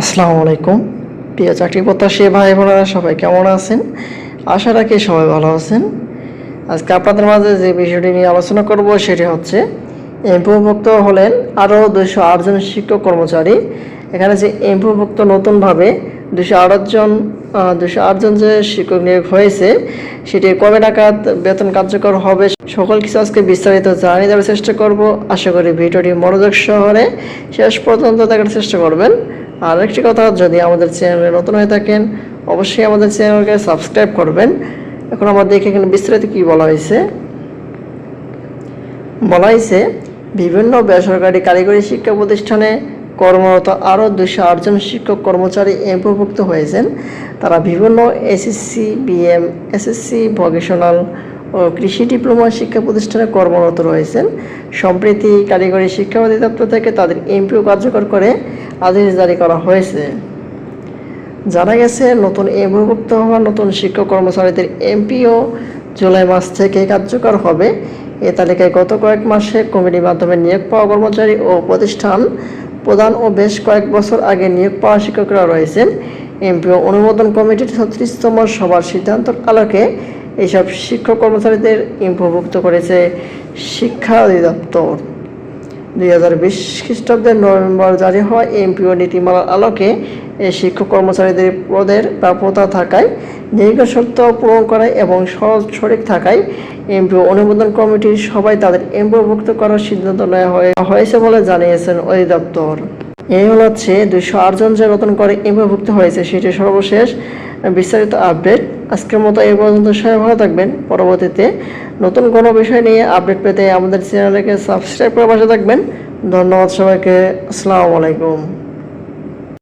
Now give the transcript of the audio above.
আসসালামু আলাইকুম। প্রিয় চাকরি প্রত্যাশী ভাই বোনেরা, সবাই কেমন আছেন? আশা রাখি সবাই ভালো আছেন। আজকে আপনাদের মাঝে যে বিষয়টি নিয়ে আলোচনা করব সেটি হচ্ছে এমপিভুক্ত হলেন আরও দুশো আটজন শিক্ষক কর্মচারী। এখানে যে এমপিভুক্ত নতুনভাবে দুশো আটজন দুশো আটজন যে শিক্ষক নিয়োগ হয়েছে সেটি কবে নাগাদ বেতন কার্যকর হবে, সকল কিছু আজকে বিস্তারিত জানিয়ে দেওয়ার চেষ্টা করব। আশা করি ভিডিওটি মনোযোগ সহরে শেষ পর্যন্ত দেখার চেষ্টা করবেন। আর একটি কথা, যদি আমাদের চ্যানেলে নতুন হয়ে থাকেন, অবশ্যই আমাদের চ্যানেলকে সাবস্ক্রাইব করবেন। এখন আমরা দেখি এখানে বিস্তারিত কী বলা হয়েছে। বলা হয়েছে, বিভিন্ন বেসরকারি কারিগরি শিক্ষা প্রতিষ্ঠানে কর্মরত আরও দুশো আটজন শিক্ষক কর্মচারী এমপিভুক্ত হয়েছেন। তারা বিভিন্ন এসএসসি, বিএম, এসএসসি, ভোকেশনাল ও কৃষি ডিপ্লোমা শিক্ষা প্রতিষ্ঠানে কর্মরত রয়েছেন। সম্প্রতি কারিগরি শিক্ষা অধিদপ্তর থেকে তাদের এমপিও কার্যকর করে আদেশ জারি করা হয়েছে। জানা গেছে, নতুন এমপিভুক্ত হওয়া নতুন শিক্ষক কর্মচারীদের এমপিও জুলাই মাস থেকে কার্যকর হবে। এ তালিকায় গত কয়েক মাসে কমিটির মাধ্যমে নিয়োগ পাওয়া কর্মচারী ও প্রতিষ্ঠান প্রধান ও বেশ কয়েক বছর আগে নিয়োগ পাওয়া শিক্ষকরা রয়েছেন। এমপিও অনুমোদন কমিটির ছত্রিশতম সভার সিদ্ধান্তের আলোকে এইসব শিক্ষক কর্মচারীদের ইম্পভুক্ত করেছে শিক্ষা অধিদপ্তর। দুই হাজার বিশ খ্রিস্টাব্দের নভেম্বর জারি হওয়া এমপিও নীতিমালার আলোকে এই শিক্ষক কর্মচারীদের পদের প্রাপ্যতা থাকায় নিয়োগ শর্ত পূরণ করায় এবং সহজ সঠিক থাকায় এমপিও অনুমোদন কমিটির সবাই তাদের এমপিওভুক্ত করার সিদ্ধান্ত নেওয়া হয়ে- হয়েছে বলে জানিয়েছেন অধিদপ্তর। এই হল হচ্ছে দুইশো আটজন যে নতুন করে এমপিওভুক্ত হয়েছে সেটি সর্বশেষ বিস্তারিত আপডেট। আজকের মতো এই পর্যন্ত। সবাই ভালো থাকবেন। পরবর্তীতে নতুন কোনো বিষয় নিয়ে আপডেট পেতে আমাদের চ্যানেলকে সাবস্ক্রাইব করে পাশে থাকবেন। ধন্যবাদ সবাইকে। আসসালামু আলাইকুম।